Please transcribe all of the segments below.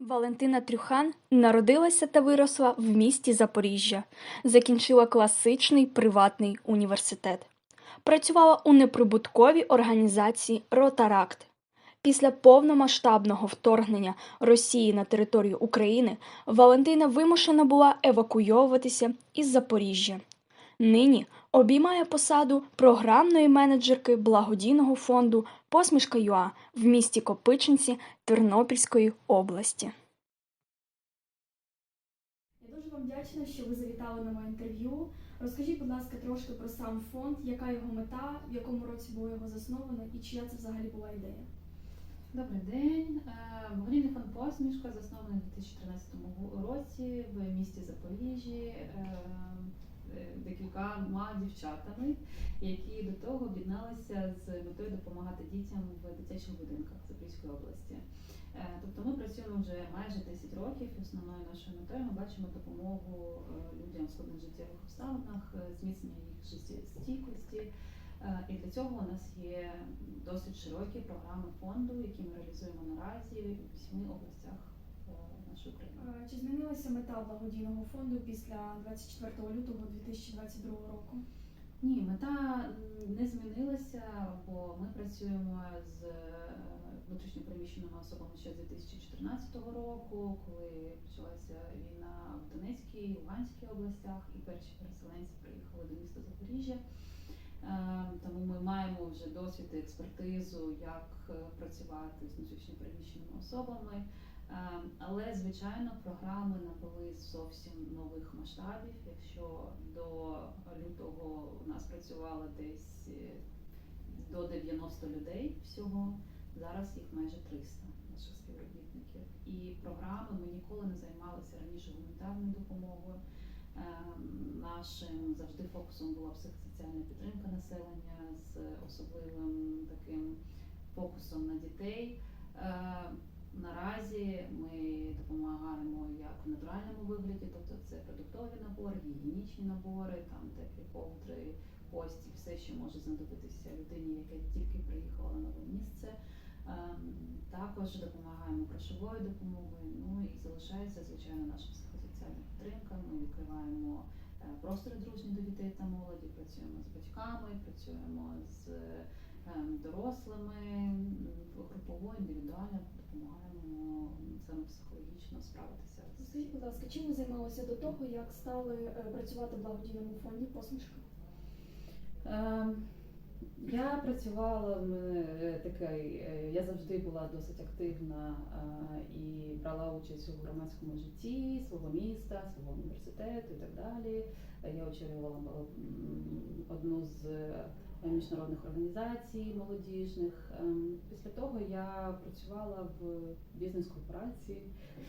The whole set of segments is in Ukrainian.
Валентина Трюхан народилася та виросла в місті Запоріжжя, закінчила класичний приватний університет. Працювала у неприбутковій організації Ротаракт. Після повномасштабного вторгнення Росії на територію України Валентина вимушена була евакуйовуватися із Запоріжжя. Нині обіймає посаду програмної менеджерки благодійного фонду Посмішка ЮА в місті Копичинці Тернопільської області. Я дуже вам вдячна, що ви завітали на моє інтерв'ю. Розкажіть, будь ласка, трошки про сам фонд, яка його мета, в якому році було його засновано і чия це взагалі була ідея. Добрий день. Е, Благодійний фонд посмішка заснований у 2014 році в місті Запоріжжі е, декількома дівчатами, які до того об'єдналися з метою допомагати дітям в дитячих будинках Запорізької області. Е, Тобто ми працюємо вже майже 10 років. Основною нашою метою ми бачимо допомогу е, людям в складних життєвих обставинах, е, зміцнення їх життєстійкості. Е, І для цього у нас є досить широкі програми фонду, які ми реалізуємо наразі у вісьми областях нашої країни. Е, Чи змінилася мета благодійного фонду після 24 лютого 2022 року? Ні, мета не змінилася, бо ми працюємо з е, внутрішньопереміщеними особами ще з 2014 року, коли почалася війна в Донецькій Луганській областях, і перші переселенці приїхали до міста Запоріжжя. Е, Тому ми маємо вже досвід і експертизу, як працювати з внутрішньопереміщеними особами. Е, Але, звичайно, програми набули зовсім нових масштабів. Якщо до лютого у нас працювало десь е, до 90 людей всього, зараз їх майже 300 наших співробітників. І програми ми ніколи не займалися раніше гуманітарною допомогою. Е, Нашим завжди фокусом була психосоціальна підтримка населення з особливим таким фокусом на дітей. Наразі ми допомагаємо як в натуральному вигляді, тобто це продуктові набори, гігієнічні набори, там теплі ковдри, пості, все, що може знадобитися людині, яка тільки приїхала на нове місце. Ем, Також допомагаємо грошовою допомогою. Ну і залишається звичайно наша психосоціальна підтримка. Ми відкриваємо е, простори дружні до дітей та молоді, працюємо з батьками, працюємо з ем, дорослими, групово, індивідуально допомагаємо саме психологічно справитися Скажіть, будь ласка, чим ви займалися до того, як стали е, працювати в благодійному фонді Посмішка? Ем, Я працювала е, такий, е, я завжди була досить активна і брала участь у громадському житті свого міста, свого університету і так далі. Я очолювала одну з міжнародних організацій молодіжних. Ем, Після того я працювала в бізнес-корпорації,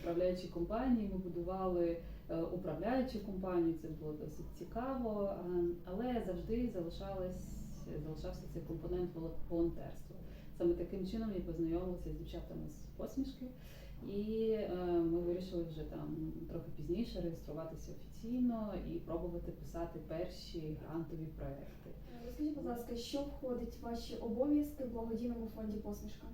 управляючій компанії. Ми будували е, управляючу компанію. Це було досить цікаво, е, але завжди залишалась залишався цей компонент воло- волонтерства. Саме таким чином я познайомилася з дівчатами з посмішки, і е, ми вирішили вже там трохи пізніше реєструватися офіційно і пробувати писати перші грантові проекти. Е, Розкажіть, будь ласка, що входить в ваші обов'язки в благодійному фонді Посмішка?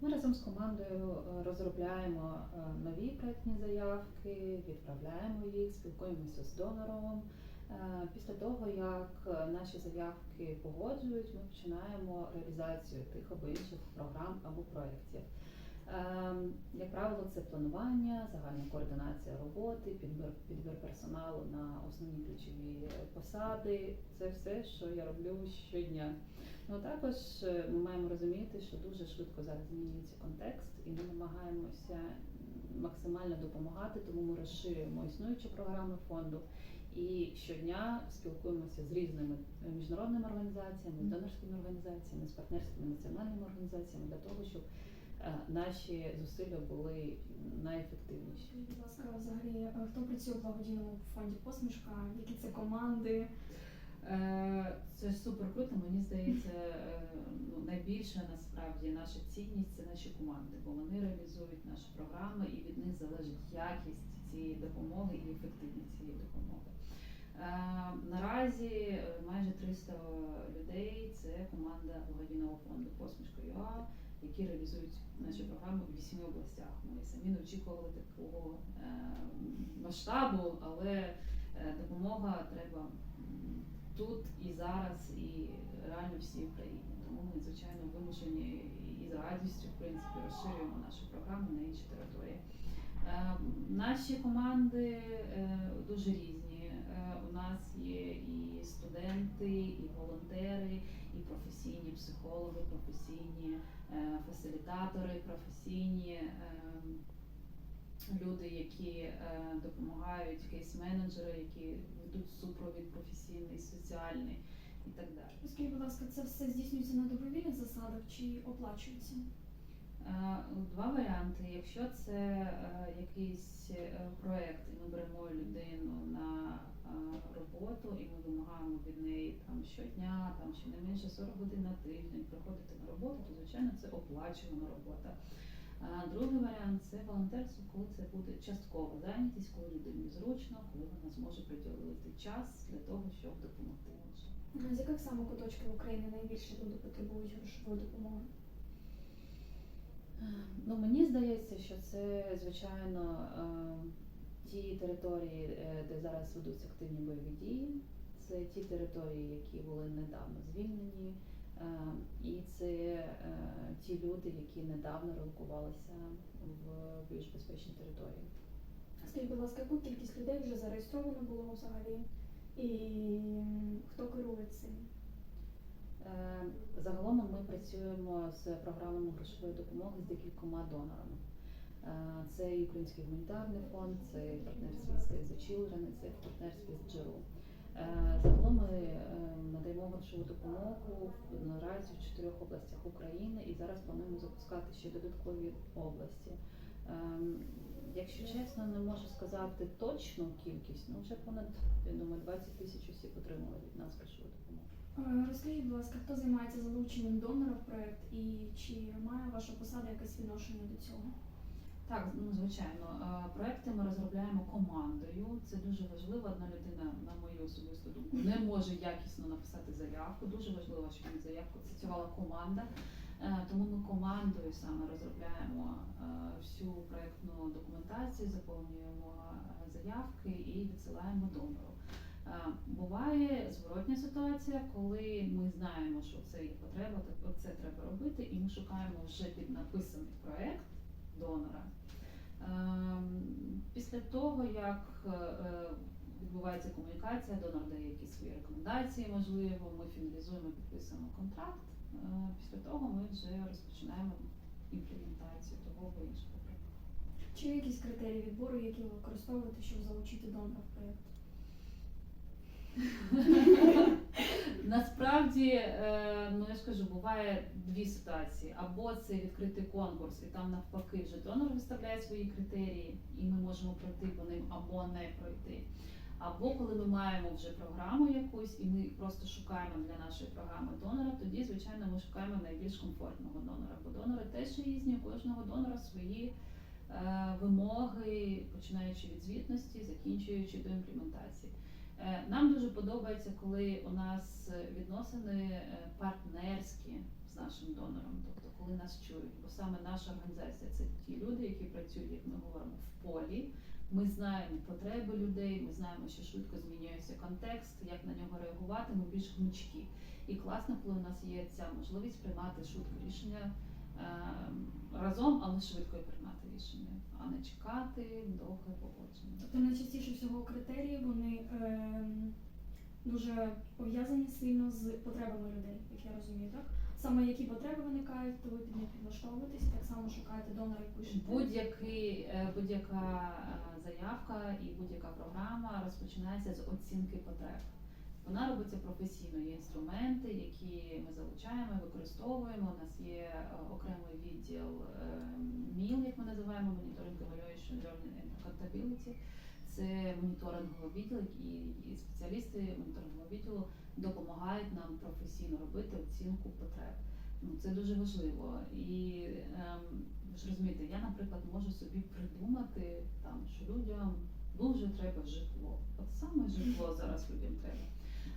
Ми разом з командою е, розробляємо е, нові проектні заявки, відправляємо їх, спілкуємося з донором. Е, Після того, як е, наші заявки погоджують, ми починаємо реалізацію тих або інших програм або проєктів. Е, Як правило, це планування, загальна координація роботи, підбір, підбір персоналу на основні ключові посади. Це все, що я роблю щодня. Ну також е, ми маємо розуміти, що дуже швидко зараз змінюється контекст, і ми намагаємося максимально допомагати, тому ми розширюємо існуючі програми фонду. І щодня спілкуємося з різними е, міжнародними організаціями, з донорськими організаціями, з партнерськими національними організаціями для того, щоб наші зусилля були найефективніші. Будь ласка, взагалі, е, хто працює в благодійному фонді Посмішка? Які це команди? Е, Це супер круто. Мені здається, е, ну, найбільша насправді наша цінність це наші команди, бо вони реалізують наші програми, і від них залежить якість цієї допомоги і ефективність цієї допомоги. Е, Наразі е, майже 300 людей це команда благодійного фонду Посмішка ЮА. Які реалізують наші програми у вісьми областях. Ми самі не очікували такого е, масштабу, але е, допомога треба тут і зараз, і реально всій Україні. Тому ми, звичайно, вимушені і з радістю, в принципі, розширюємо нашу програму на інші території. Е, Наші команди дуже різні. У нас є і студенти, і волонтери, психологи, професійні е, фасилітатори, професійні е, люди, які е, допомагають, кейс-менеджери, які ведуть супровід професійний, соціальний і так далі. Скажіть, будь ласка, це все здійснюється на добровільних засадах чи оплачується? Е, Два варіанти. Якщо це е, якийсь е, проект, і ми беремо людину на роботу, і ми вимагаємо від неї там щодня, там щонайменше 40 годин на тиждень приходити на роботу, то звичайно це оплачувана робота. Другий варіант це волонтерство, коли це буде часткова зайнятість, коли людині зручно, коли вона зможе приділити час для того, щоб допомогти іншим. З яких саме куточків України найбільше люди потребують грошової допомоги? Ну, мені здається, що це звичайно е, ті території, е, де зараз ведуться активні бойові дії. Це ті території, які були недавно звільнені, е, і це е, ті люди, які недавно релокувалися в більш безпечні території. Скажіть, будь ласка, яку кількість людей вже зареєстровано було взагалі? І хто керує цим? Е, Загалом ми працюємо з програмами грошової допомоги з декількома донорами. Е, Це і Український гуманітарний фонд, це і в партнерстві з Save the Children, це в партнерстві з Джеру. Е, Загалом ми надаємо грошову допомогу наразі в чотирьох областях України і зараз плануємо запускати ще додаткові області. Якщо чесно, не можу сказати точну кількість, ну вже понад я думаю, 20 тисяч осіб отримали від нас грошову допомогу. Е, Розкажіть, будь ласка, хто займається залученням донора в проект і чи має ваша посада якесь відношення до цього? Так, ну звичайно. Е, Проекти ми розробляємо командою. Це дуже важливо. Одна людина, на мою особисту думку, не може якісно написати заявку. Дуже важливо, щоб на заявку працювала команда. Е, Тому ми командою саме розробляємо всю проектну документацію, заповнюємо заявки і відсилаємо донору. Е, Буває зворотня ситуація, коли ми знаємо, що це є потреба, це треба робити, і ми шукаємо вже під написаний проект донора. Ем, Після того, як е, е, відбувається комунікація, донор дає якісь свої рекомендації, можливо, ми фіналізуємо, підписуємо контракт. Після того ми вже розпочинаємо імплементацію того або іншого проекту. Чи є якісь критерії відбору, які ви використовуєте, щоб залучити донора в проект? Насправді, е, ну я ж кажу, буває дві ситуації. Або це відкритий конкурс, і там навпаки вже донор виставляє свої критерії, і ми можемо пройти по ним або не пройти. Або коли ми маємо вже програму якусь, і ми просто шукаємо для нашої програми донора, тоді, звичайно, ми шукаємо найбільш комфортного донора. Бо донори теж різні, у кожного донора свої е, вимоги, починаючи від звітності, закінчуючи до імплементації. Е, Нам дуже подобається, коли у нас е, відносини е, партнерські з нашим донором, тобто коли нас чують, бо саме наша організація це ті люди, які працюють, як ми говоримо, в полі. Ми знаємо потреби людей, ми знаємо, що швидко змінюється контекст, як на нього реагувати. Ми більш гнучкі. І класно, коли у нас є ця можливість приймати швидко рішення разом, але швидко і приймати рішення, а не чекати довге погодження. Тобто найчастіше всього критерії вони ем, дуже пов'язані сильно з потребами людей, як я розумію, так? Саме які потреби виникають, то ви під них підлаштовуєтесь, так само шукаєте донора і пишете. Будь-який, е, будь-яка е, заявка і будь-яка програма розпочинається з оцінки потреб. Вона робиться професійно. Є інструменти, які ми залучаємо, використовуємо. У нас є е, окремий відділ е, МІЛ, як ми називаємо Monitoring Evaluation Learning and Accountability. Це моніторинговий відділ, і спеціалісти моніторингового відділу допомагають нам професійно робити оцінку потреб. Ну, це дуже важливо. І ем, ви ж розумієте, я, наприклад, можу собі придумати там, що людям дуже треба житло. От саме житло зараз людям треба.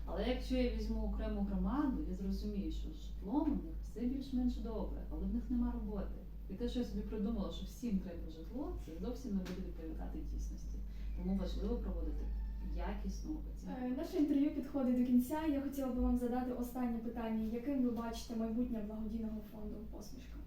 Але якщо я візьму окрему громаду, я зрозумію, що з житлом у них все більш-менш добре, але в них нема роботи. І те, що я собі придумала, що всім треба житло, це зовсім не буде відповідати дійсності. Тому важливо проводити якісну оцінку. Е, Наше інтерв'ю підходить до кінця. Я хотіла би вам задати останнє питання: яким ви бачите майбутнє благодійного фонду посмішка?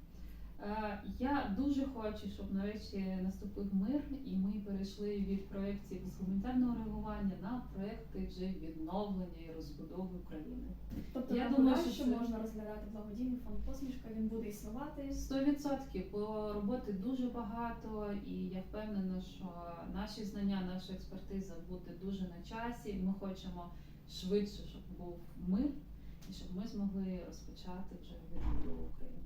Е, Я дуже хочу, щоб нарешті наступив мир, і ми перейшли від проєктів з гуманітарного реагування на проєкти вже відновлення і розбудови України. Тобто Я думаю, що що це- можна розглядати благодійний фонд посмішка. Він буде існувати. Сто відсотків, бо роботи дуже багато, і я впевнена, що наші знання, наша експертиза буде дуже на часі. Ми хочемо швидше, щоб був мир, і щоб ми змогли розпочати вже відбудову України.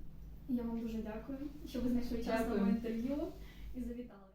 Я вам дуже дякую, що ви знайшли час на моє інтерв'ю і завітали.